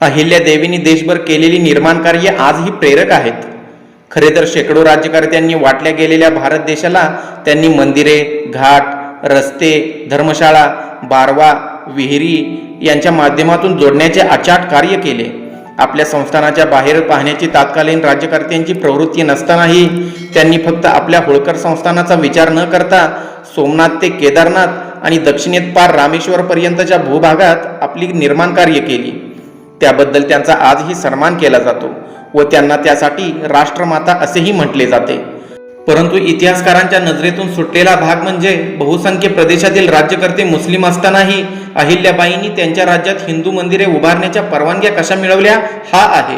अहिल्या देवींनी देशभर केलेली निर्माण कार्य आजही प्रेरक आहेत. खरे तर शेकडो राज्यकर्त्यांनी वाटल्या गेलेल्या भारत देशाला त्यांनी मंदिरे घाट रस्ते धर्मशाळा बारवा विहिरी यांच्या माध्यमातून जोडण्याचे अचाट कार्य केले. आपल्या संस्थानाच्या बाहेर पाहण्याची तात्कालीन राज्यकर्त्यांची प्रवृत्ती नसतानाही त्यांनी फक्त आपल्या होळकर संस्थानाचा विचार न करता सोमनाथ ते केदारनाथ आणि दक्षिणेत पार रामेश्वर पर्यंतच्या भूभागात आपली निर्माण कार्य केली. त्याबद्दल त्यांचा आजही सन्मान केला जातो व त्यांना त्यासाठी राष्ट्रमाता असेही म्हटले जाते. परंतु इतिहासकारांच्या नजरेतून सुटलेला भाग म्हणजे बहुसंख्य प्रदेशातील राज्यकर्ते मुस्लिम असतानाही अहिल्याबाईंनी त्यांच्या राज्यात हिंदू मंदिरे उभारण्याच्या परवानग्या कशा मिळवल्या हा आहे.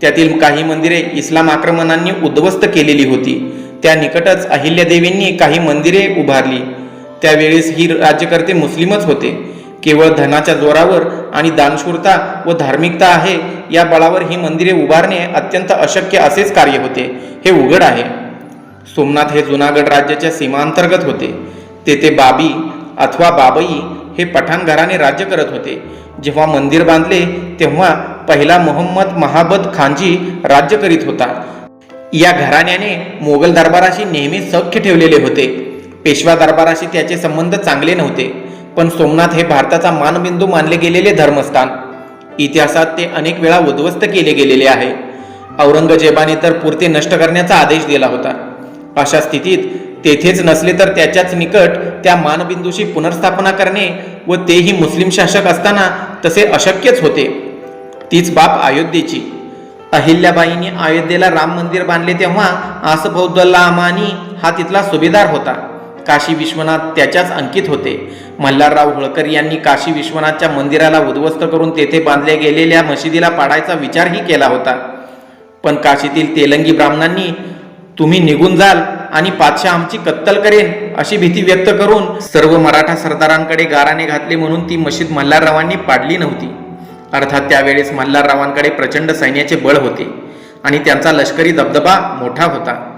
त्यातील काही मंदिरे इस्लाम आक्रमणांनी उद्ध्वस्त केलेली होती. त्या निकटच अहिल्यादेवींनी काही मंदिरे उभारली. त्यावेळेस ही राज्यकर्ते मुस्लिमच होते. केवळ धनाच्या जोरावर आणि दानशूरता व धार्मिकता आहे या बळावर ही मंदिरे उभारणे अत्यंत अशक्य असेच कार्य होते. हे उघड आहे. सोमनाथ हे जुनागड राज्याच्या सीमांतर्गत होते. तेथे बाबी अथवा बाबई हे पठाण घराने राज्य करत होते. जेव्हा मंदिर बांधले तेव्हा पहिला मोहम्मद महाबत खानजी राज्य करीत होता. या घराण्याने मोगल दरबाराशी नेहमी सख्य ठेवलेले होते. पेशवा दरबाराशी त्याचे संबंध चांगले नव्हते. पण सोमनाथ हे भारताचा मानबिंदू मानले गेलेले धर्मस्थान. इतिहासात ते अनेक वेळा उद्ध्वस्त केले गेलेले आहे. औरंगजेबाने तर पुरते नष्ट करण्याचा आदेश दिला होता. अशा स्थितीत तेथेच नसले तर त्याच्याच निकट त्या मानबिंदूशी पुनर्स्थापना करणे व तेही मुस्लिम शासक असताना तसे अशक्यच होते. तीच बाप अयोध्येची. अहिल्याबाईंनी अयोध्येला राम मंदिर बांधले तेव्हा आसफौद्दल्ला अमानी हा तिथला सुभेदार होता. काशी विश्वनाथ त्याच्याच अंकित होते. मल्हारराव होळकर यांनी काशी विश्वनाथच्या मंदिराला उद्ध्वस्त करून तेथे बांधल्या गेलेल्या मशिदीला पाडायचा विचारही केला होता. पण काशीतील तेलंगी ब्राह्मणांनी तुम्ही निघून जाल आणि पाचशा आमची कत्तल करेन अशी भीती व्यक्त करून सर्व मराठा सरदारांकडे गाराने घातले म्हणून ती मशीद मल्हाररावांनी पाडली नव्हती. अर्थात त्यावेळेस मल्हाररावांकडे प्रचंड सैन्याचे बळ होते आणि त्यांचा लष्करी दबदबा मोठा होता.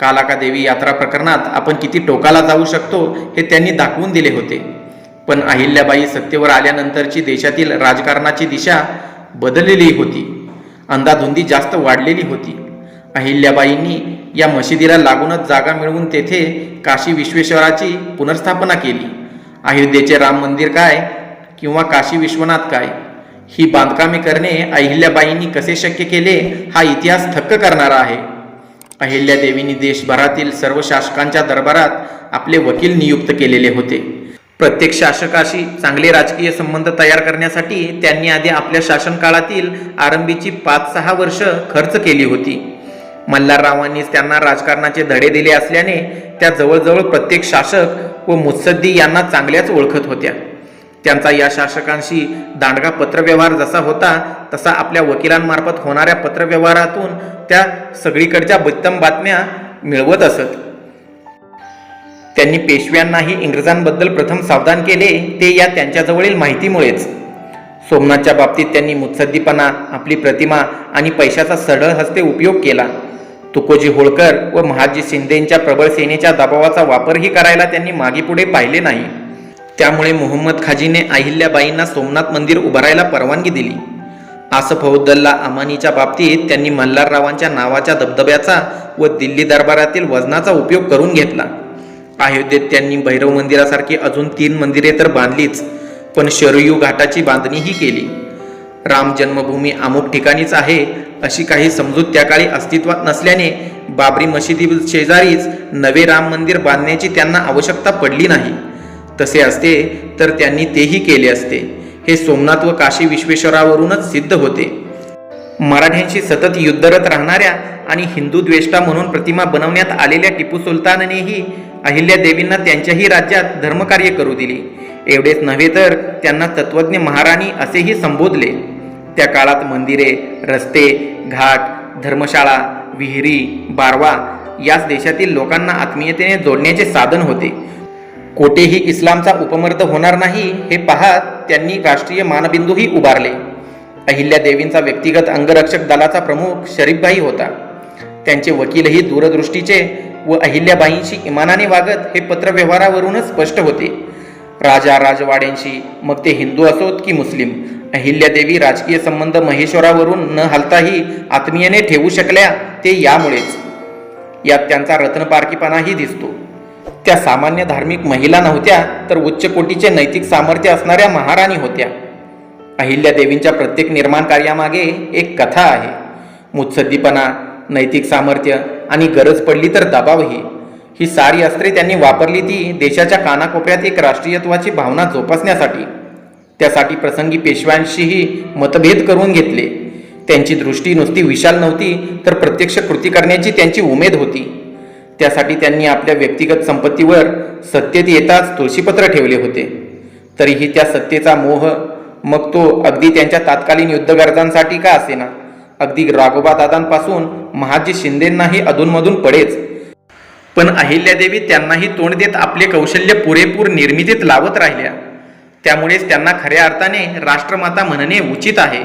कालाका देवी यात्रा प्रकरणात आपण किती टोकाला जाऊ शकतो हे त्यांनी दाखवून दिले होते. पण अहिल्याबाई सत्तेवर आल्यानंतरची देशातील राजकारणाची दिशा बदललेली होती. अंदाधुंदी जास्त वाढलेली होती. अहिल्याबाईंनी या मशिदीला लागूनच जागा मिळवून तेथे काशी विश्वेश्वराची पुनर्स्थापना केली. अयोध्येचे राम मंदिर काय किंवा काशी विश्वनाथ काय? ही बांधकामे करणे अहिल्याबाईंनी कसे शक्य केले? हा इतिहास थक्क करणारा आहे. अहिल्यादेवींनी देशभरातील सर्व शासकांच्या दरबारात आपले वकील नियुक्त केलेले होते. प्रत्येक शासकाशी चांगले राजकीय संबंध तयार करण्यासाठी त्यांनी आधी आपल्या शासनकाळातील आरंभीची पाच सहा वर्ष खर्च केली होती. मल्हाररावांनीच त्यांना राजकारणाचे धडे दिले असल्याने त्या जवळजवळ प्रत्येक शासक व मुत्सद्दी यांना चांगल्याच ओळखत होत्या. त्यांचा या शासकांशी दांडगा पत्रव्यवहार जसा होता तसा आपल्या वकिलांमार्फत होणाऱ्या पत्रव्यवहारातून त्या सगळीकडच्या बत्तम बातम्या मिळवत असत. त्यांनी पेशव्यांनाही इंग्रजांबद्दल प्रथम सावधान केले ते या त्यांच्याजवळील माहितीमुळेच. सोमनाथच्या बाबतीत त्यांनी मुत्सद्दीपणा आपली प्रतिमा आणि पैशाचा सरळ हस्ते उपयोग केला. तुकोजी होळकर व महाजी शिंदेंच्या प्रबळ सेनेच्या दबावाचा वापरही करायला त्यांनी मागेपुढे पाहिले नाही. त्यामुळे मोहम्मद खाजीने अहिल्याबाईंना सोमनाथ मंदिर उभारायला परवानगी दिली. आसफौद्दल्ला अमानीच्या बाबतीत त्यांनी मल्हाररावांच्या नावाच्या दबदब्याचा व दिल्ली दरबारातील वजनाचा उपयोग करून घेतला. अयोध्येत त्यांनी भैरव मंदिरासारखी अजून तीन मंदिरे तर बांधलीच पण शरयू घाटाची बांधणीही केली. राम जन्मभूमी अमुक ठिकाणीच आहे अशी काही समजूत त्या काळी अस्तित्वात नसल्याने बाबरी मशिदी शेजारीच नवे राम मंदिर बांधण्याची त्यांना आवश्यकता पडली नाही. तसे असते तर त्यांनी तेही केले असते. हे सोमनाथ व काशी विश्वेश्वरावरूनच सिद्ध होते. मराठ्यांशी सतत युद्धरत राहणाऱ्या आणि हिंदू द्वेष्टा म्हणून प्रतिमा बनवण्यात आलेल्या टिपू सुलताननेही अहिल्यादेवींना त्यांच्याही राज्यात धर्मकार्य करू दिली. एवढेच नव्हे तर त्यांना तत्वज्ञ महाराणी असेही संबोधले. त्या काळात मंदिरे रस्ते घाट धर्मशाळा विहिरी बारवा याच देशातील लोकांना आत्मीयतेने जोडण्याचे साधन होते. कोठेही इस्लामचा उपमर्द होणार नाही हे पाहत त्यांनी राष्ट्रीय मानबिंदूही उभारले. अहिल्यादेवींचा व्यक्तिगत अंगरक्षक दलाचा प्रमुख शरीफभाई होता. त्यांचे वकीलही दूरदृष्टीचे व अहिल्याबाईंशी इमानाने वागत हे पत्रव्यवहारावरूनच स्पष्ट होते. राजा राजवाड्यांशी मग ते हिंदू असोत की मुस्लिम अहिल्यादेवी राजकीय संबंध महेश्वरावरून न हलताही आत्मीयने ठेवू शकल्या ते यामुळेच. यात त्यांचा रत्नपारखीपणाही दिसतो. त्या सामान्य धार्मिक महिला नव्हत्या तर उच्च कोटीचे नैतिक सामर्थ्य असणाऱ्या महाराणी होत्या. अहिल्या देवींच्या प्रत्येक निर्माण कार्यामागे एक कथा आहे. मुत्सद्दीपणा नैतिक सामर्थ्य आणि गरज पडली तर दबावही. ही सारी अस्त्रे त्यांनी वापरली ती देशाच्या कानाकोपऱ्यात एक राष्ट्रीयत्वाची भावना जोपासण्यासाठी. त्यासाठी प्रसंगी पेशव्यांशीही मतभेद करून घेतले. त्यांची दृष्टी नुसती विशाल नव्हती तर प्रत्यक्ष कृती करण्याची त्यांची उमेद होती. त्यासाठी त्यांनी आपल्या व्यक्तिगत संपत्तीवर सत्तेत येताच तुळशीपत्र ठेवले होते. तरीही त्या सत्तेचा मोह मग तो अगदी त्यांच्या तात्कालीन युद्ध गरजांसाठी का असेना? अगदी राघोबा दादांपासून महाजी शिंदेंनाही अधूनमधून पडेच. पण अहिल्यादेवी त्यांनाही तोंड देत आपले कौशल्य पुरेपूर निर्मितीत लावत राहिल्या. त्यामुळेच त्यांना खऱ्या अर्थाने राष्ट्रमाता म्हणणे उचित आहे.